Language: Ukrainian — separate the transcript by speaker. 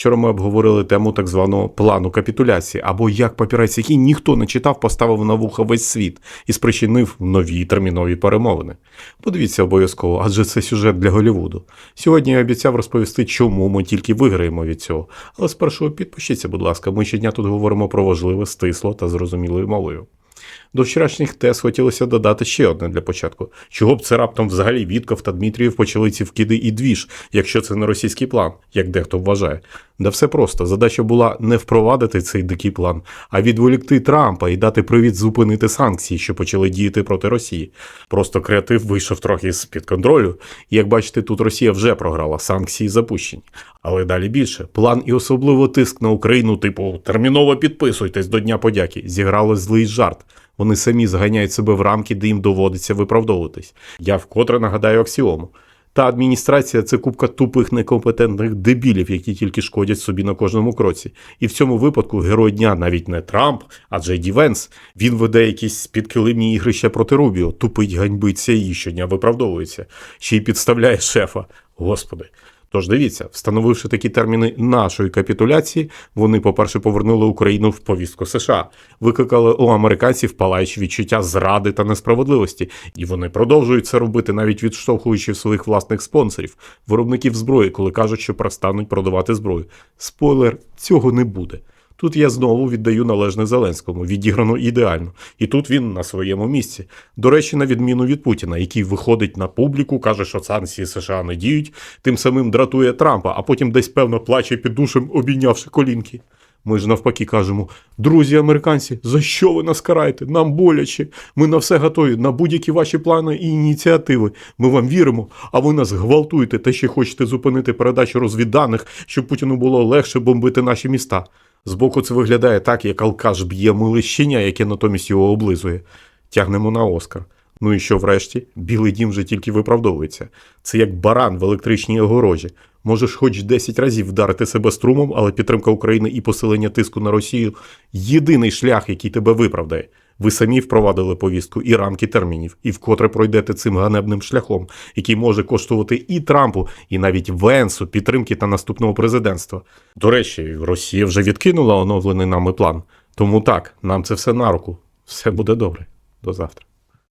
Speaker 1: Вчора ми обговорили тему так званого плану капітуляції, або як папірець, який ніхто не читав, поставив на вуха весь світ і спричинив нові термінові перемовини. Подивіться обов'язково, адже це сюжет для Голлівуду. Сьогодні я обіцяв розповісти, чому ми тільки виграємо від цього. Але спершу підпишіться, будь ласка, ми щодня тут говоримо про важливе, стисло та зрозумілою мовою. До вчорашніх тез хотілося додати ще одне для початку. Чого б це раптом взагалі Вітков та Дмитрієв почали ці вкиди і двіж, якщо це не російський план, як дехто вважає. Да все просто. Задача була не впровадити цей дикий план, а відволікти Трампа і дати привід зупинити санкції, що почали діяти проти Росії. Просто креатив вийшов трохи з-під контролю. І як бачите, тут Росія вже програла санкції запущені. Але далі більше. План і особливо тиск на Україну, типу терміново підписуйтесь до Дня подяки, зіграли злий жарт. Вони самі заганяють себе в рамки, де їм доводиться виправдовуватись. Я вкотре нагадаю аксіому. Та адміністрація це купка тупих некомпетентних дебілів, які тільки шкодять собі на кожному кроці. І в цьому випадку герой дня навіть не Трамп, а Джей Ді Венс. Він веде якісь підкилимні ігрища проти Рубіо, тупить, ганьбиться і щодня виправдовується. Ще й підставляє шефа. Господи. Тож дивіться, встановивши такі терміни нашої капітуляції, вони, по-перше, повернули Україну в повістку США, викликали у американців палаючі відчуття зради та несправедливості, і вони продовжують це робити, навіть відштовхуючи своїх власних спонсорів, виробників зброї, коли кажуть, що перестануть продавати зброю. Спойлер, цього не буде. Тут я знову віддаю належне Зеленському, відіграно ідеально. І тут він на своєму місці. До речі, на відміну від Путіна, який виходить на публіку, каже, що санкції США не діють, тим самим дратує Трампа, а потім десь певно плаче під душем, обійнявши колінки. Ми ж навпаки кажемо: друзі американці, за що ви нас караєте? Нам боляче. Ми на все готові, на будь-які ваші плани і ініціативи. Ми вам віримо, а ви нас гвалтуєте та ще хочете зупинити передачу розвідданих, щоб Путіну було легше бомбити наші міста. Збоку це виглядає так, як алкаш б'є миле щеня, яке натомість його облизує. Тягнемо на Оскар. Ну і що врешті? Білий дім вже тільки виправдовується. Це як баран в електричній огорожі. Можеш хоч 10 разів вдарити себе струмом, але підтримка України і посилення тиску на Росію єдиний шлях, який тебе виправдає. Ви самі впровадили повістку і рамки термінів, і вкотре пройдете цим ганебним шляхом, який може коштувати і Трампу, і навіть Венсу підтримки та наступного президентства. До речі, Росія вже відкинула оновлений нами план. Тому так, нам це все на руку. Все буде добре. До завтра.